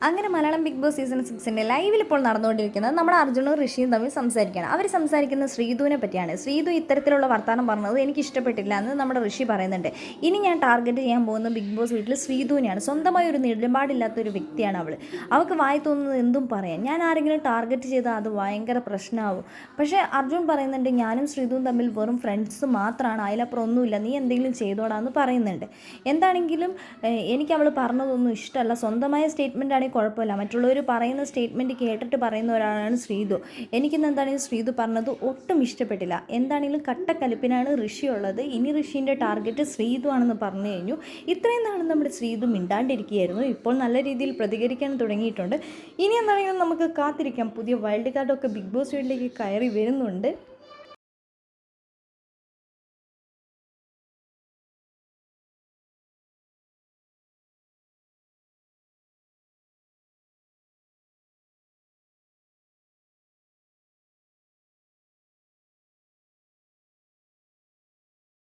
അങ്ങനെ Malayalam Bigg Boss season സിക്സിന്റെ ലൈവിൽ ഇപ്പോൾ നടന്നുകൊണ്ടിരിക്കുന്നത് നമ്മുടെ അർജുനും ഋഷിയും തമ്മിൽ സംസാരിക്കുകയാണ്. അവർ സംസാരിക്കുന്ന ശ്രീധുവിനെ പറ്റിയാണ്. ശ്രീധു ഇത്തരത്തിലുള്ള വർത്തമാനം പറഞ്ഞത് എനിക്ക് ഇഷ്ടപ്പെട്ടില്ല എന്ന് നമ്മുടെ ഋഷി പറയുന്നുണ്ട്. ഇനി ഞാൻ ടാർഗറ്റ് ചെയ്യാൻ പോകുന്ന ബിഗ് ബോസ് വീട്ടിൽ ശ്രീധുവിനെയാണ്. സ്വന്തമായി ഒരു നിലപാടില്ലാത്ത ഒരു വ്യക്തിയാണ് അവൾ അവൾക്ക് വായി തോന്നുന്നത് എന്തും പറയാം. ഞാൻ ആരെങ്കിലും ടാർഗറ്റ് ചെയ്താൽ അത് ഭയങ്കര പ്രശ്നമാവും പക്ഷേ അർജുൻ പറയുന്നുണ്ട് ഞാനും ശ്രീധുവും തമ്മിൽ വെറും ഫ്രണ്ട്സ് മാത്രമാണ് അതിലപ്പുറം ഒന്നുമില്ല. നീ എന്തെങ്കിലും ചെയ്തോടാന്ന് പറയുന്നുണ്ട്. എന്താണെങ്കിലും എനിക്ക് അവൾ പറഞ്ഞതൊന്നും ഇഷ്ടമല്ല. സ്വന്തമായ സ്റ്റേറ്റ്മെന്റ് ആണെങ്കിൽ കുഴപ്പമില്ല. മറ്റുള്ളവർ പറയുന്ന സ്റ്റേറ്റ്മെന്റ് കേട്ടിട്ട് പറയുന്ന ഒരാളാണ് ശ്രീതു. എനിക്കിന്ന് എന്താണെങ്കിലും ശ്രീതു പറഞ്ഞത് ഒട്ടും ഇഷ്ടപ്പെട്ടില്ല. എന്താണെങ്കിലും കട്ടക്കലിപ്പിനാണ് ഋഷി ഉള്ളത്. ഇനി ഋഷീന്റെ ടാർഗറ്റ് ശ്രീതു ആണെന്ന് പറഞ്ഞു കഴിഞ്ഞു. ഇത്രയും നാൾ നമ്മുടെ ശ്രീതു മിണ്ടാണ്ടിരിക്കുകയായിരുന്നു. ഇപ്പോൾ നല്ല രീതിയിൽ പ്രതികരിക്കാൻ തുടങ്ങിയിട്ടുണ്ട്. ഇനി എന്താണെങ്കിലും നമുക്ക് കാത്തിരിക്കാം. പുതിയ വൈൽഡ് കാർഡൊക്കെ ബിഗ് ബോസ് വീട്ടിലേക്ക് കയറി വരുന്നുണ്ട്.